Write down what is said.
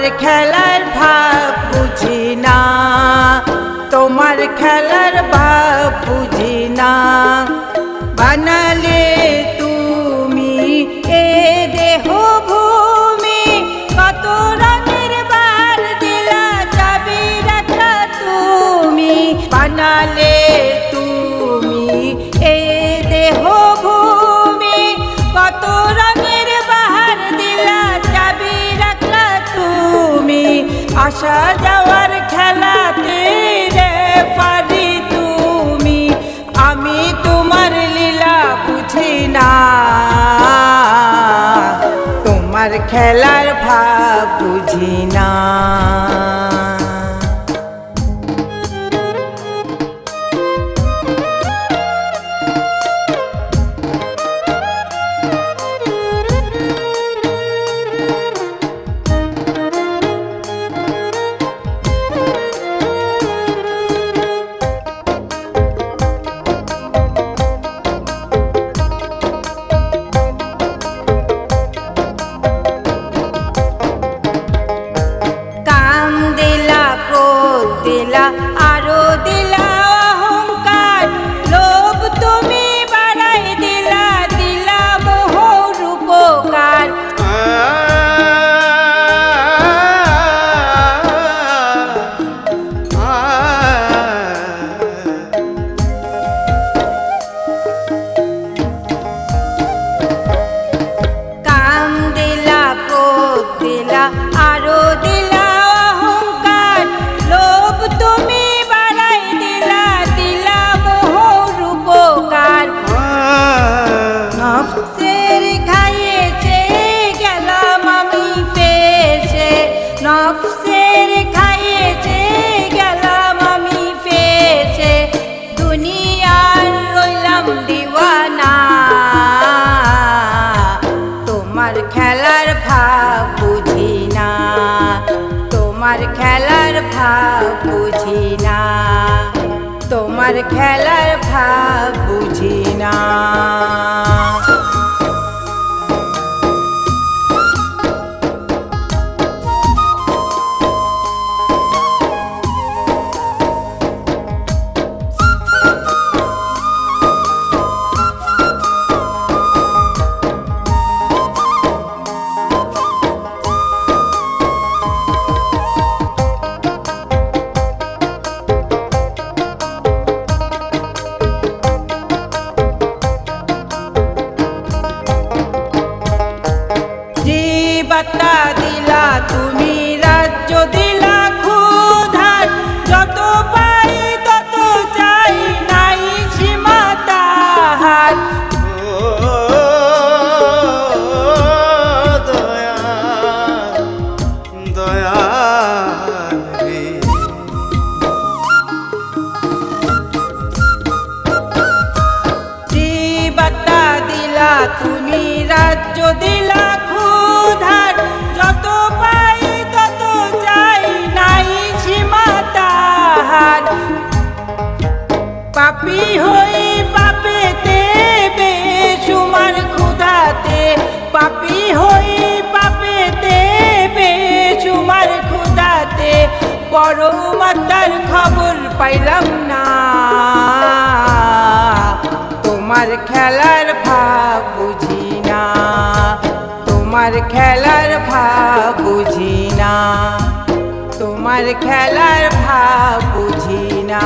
তোমার খেলার ভাব বুঝি না। তোমার খেলার ভাব বুঝি না। বানালে তুমি এ দেহ ভূমি কত রঙের বার দিলা চাবি রাখা তুমি। বানালে তুমি আসা যাওয়ার খেলাতে রে পারি তুমি, আমি তোমার লীলা বুঝি না। তোমার খেলার ভাব বুঝি না। la নফসের খাইয়েছে গেলাম আমি পেশে দুনিয়ার রইলাম দিওয়ানা। তোমার খেলার ভাব বুঝি না, তোমার খেলার ভাব বুঝি না, তোমার খেলার ভাব বুঝি না। তুমি রাজ্য দিলা ক্ষুধার, যত পাই তত চাই নাই সীমা তাহার। পাপি হই পাপি হই পাপেতে মাতার খবর পাইলাম না। তোমার খেলার তোমার খেলার ভাব বুঝি না। তোমার খেলার ভাব বুঝি না।